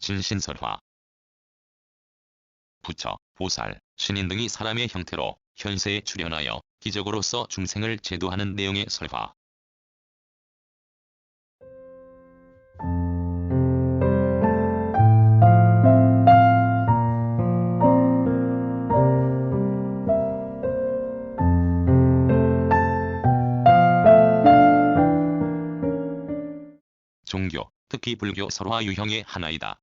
진신설화 부처, 보살, 신인 등이 사람의 형태로 현세에 출현하여 기적으로서 중생을 제도하는 내용의 설화. 종교, 특히 불교 설화 유형의 하나이다.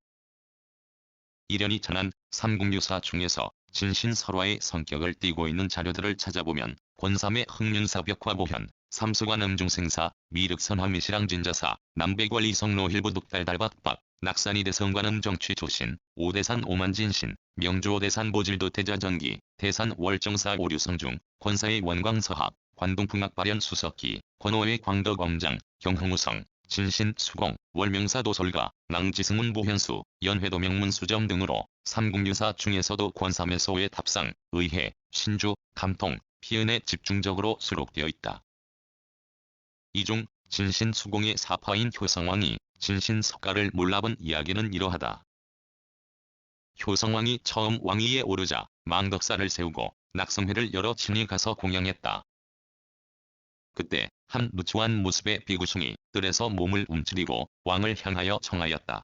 이련이 전한 삼국유사 중에서 진신설화의 성격을 띠고 있는 자료들을 찾아보면 권삼의 흥륜사벽화보현, 삼수관 음중생사, 미륵선화미시랑진자사, 남백월 이성로힐부 독달달박박, 낙산이 대성관 음정취 조신, 오대산 오만진신, 명주 오대산 보질도 대자전기, 대산 월정사 오류성중, 권사의 원광서학, 관동풍악 발현 수석기, 권호의 광덕엄장, 경흥우성, 진신, 수공, 월명사 도설가, 낭지승문 보현수, 연회도 명문수점 등으로 삼국유사 중에서도 권삼의 소의 답상, 의회, 신주, 감통, 피은에 집중적으로 수록되어 있다. 이중 진신 수공의 사파인 효성왕이 진신 석가를 몰라본 이야기는 이러하다. 효성왕이 처음 왕위에 오르자 망덕사를 세우고 낙성회를 여러 친히 가서 공양했다. 그때 한 누추한 모습의 비구숭이 뜰에서 몸을 움츠리고 왕을 향하여 청하였다.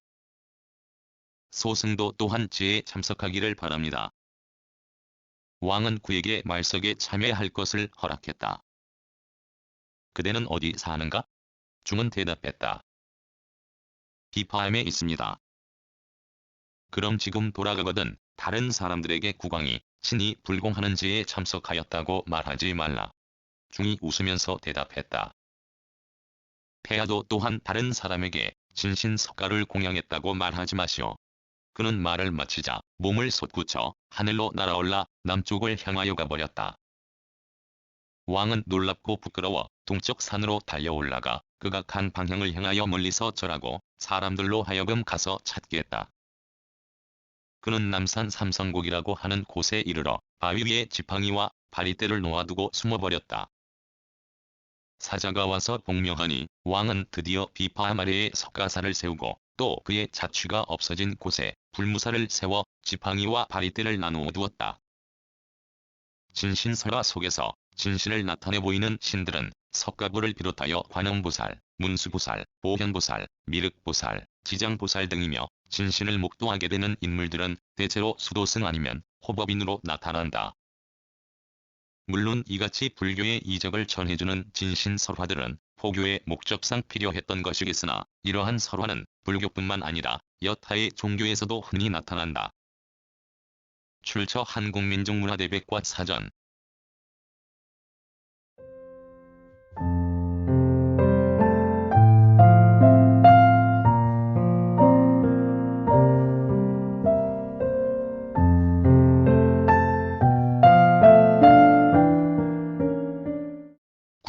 소승도 또한 지혜에 참석하기를 바랍니다. 왕은 그에게 말석에 참여할 것을 허락했다. 그대는 어디 사는가? 중은 대답했다. 비파함에 있습니다. 그럼 지금 돌아가거든 다른 사람들에게 국왕이 친히 불공하는 지에 참석하였다고 말하지 말라. 중이 웃으면서 대답했다. 폐하도 또한 다른 사람에게 진신 석가를 공양했다고 말하지 마시오. 그는 말을 마치자 몸을 솟구쳐 하늘로 날아올라 남쪽을 향하여 가버렸다. 왕은 놀랍고 부끄러워 동쪽 산으로 달려올라가 그가 간 방향을 향하여 멀리서 절하고 사람들로 하여금 가서 찾게 했다. 그는 남산 삼성곡이라고 하는 곳에 이르러 바위 위에 지팡이와 바리떼를 놓아두고 숨어버렸다. 사자가 와서 복명하니 왕은 드디어 아래에 석가사를 세우고 또 그의 자취가 없어진 곳에 불무사를 세워 지팡이와 바리떼를 나누어 두었다. 진신설화 속에서 진신을 나타내 보이는 신들은 석가구를 비롯하여 관음보살, 문수보살, 보현보살, 미륵보살, 지장보살 등이며 진신을 목도하게 되는 인물들은 대체로 수도승 아니면 호법인으로 나타난다. 물론 이같이 불교의 이적을 전해주는 진신 설화들은 포교의 목적상 필요했던 것이겠으나 이러한 설화는 불교뿐만 아니라 여타의 종교에서도 흔히 나타난다. 출처 한국민족문화대백과 사전